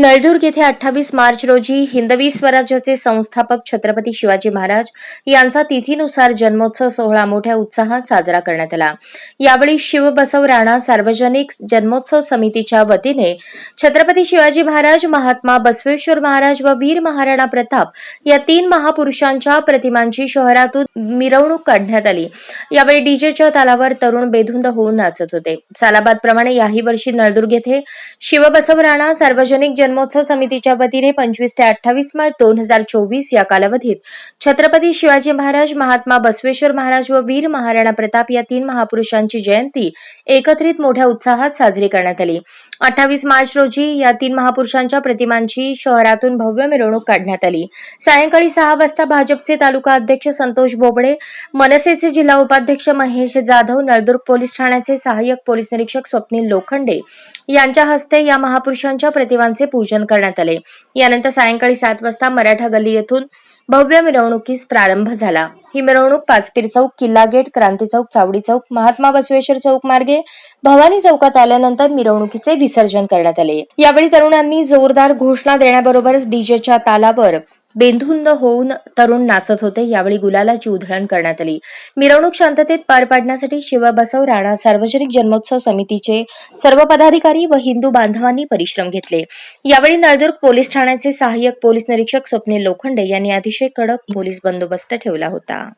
नळदुर्ग येथे अठ्ठावीस मार्च रोजी हिंदवी स्वराज्याचे संस्थापक छत्रपती शिवाजी महाराज यांचा तिथीनुसार जन्मोत्सव सोहळा मोठ्या उत्साहात साजरा करण्यात आला. यावेळी शिवबसव राणा सार्वजनिक जन्मोत्सव समितीच्या वतीने छत्रपती शिवाजी महाराज महात्मा बसवेश्वर महाराज व वीर महाराणा प्रताप या तीन महापुरुषांच्या प्रतिमांची शहरातून मिरवणूक काढण्यात आली. यावेळी डीजेच्या तालावर तरुण बेधुंद होऊन नाचत होते. सालाबादप्रमाणे याही वर्षी नळदुर्ग येथे शिवबसव राणा सार्वजनिक जन्मोत्सव समितीच्या वतीने पंचवीस ते अठ्ठावीस मार्च दोन हजार चोवीस या कालावधीत छत्रपती शिवाजी महाराज महात्मा बसवेश्वर महाराज व वीर महाराणा प्रताप या तीन महापुरुषांची जयंती एकत्रित मोठ्या उत्साहात साजरी करण्यात आली. अठ्ठावीस मार्च रोजी या तीन महापुरुषांच्या प्रतिमांची शहरातून भव्य मिरवणूक काढण्यात आली. सायंकाळी सहा वाजता भाजपचे तालुका अध्यक्ष संतोष बोबडे मनसेचे जिल्हा उपाध्यक्ष महेश जाधव नळदुर्ग पोलीस ठाण्याचे सहाय्यक पोलीस निरीक्षक स्वप्नील लोखंडे यांच्या हस्ते या महापुरुषांच्या प्रतिमांचे पूजन करण्यात आले. यानंतर सायंकाळी सात वाजता मराठा गल्ली येथून भव्य मिरवणुकीस प्रारंभ झाला. ही मिरवणूक पाचपीर चौक किल्ला गेट क्रांती चौक चावडी चौक महात्मा बसवेश्वर चौक मार्गे भवानी चौकात आल्यानंतर मिरवणुकीचे विसर्जन करण्यात आले. यावेळी तरुणांनी जोरदार घोषणा देण्याबरोबरच डीजेच्या तालावर बेंधुंद होऊन तरुण नाचत होते. यावेळी गुलालाची उधळण करण्यात आली. मिरवणूक शांततेत पार पाडण्यासाठी शिवबसव राणा सार्वजनिक जन्मोत्सव समितीचे सर्व पदाधिकारी व हिंदू बांधवांनी परिश्रम घेतले. यावेळी नळदुर्ग पोलीस ठाण्याचे सहाय्यक पोलीस निरीक्षक स्वप्नील लोखंडे यांनी अतिशय कडक पोलीस बंदोबस्त ठेवला होता.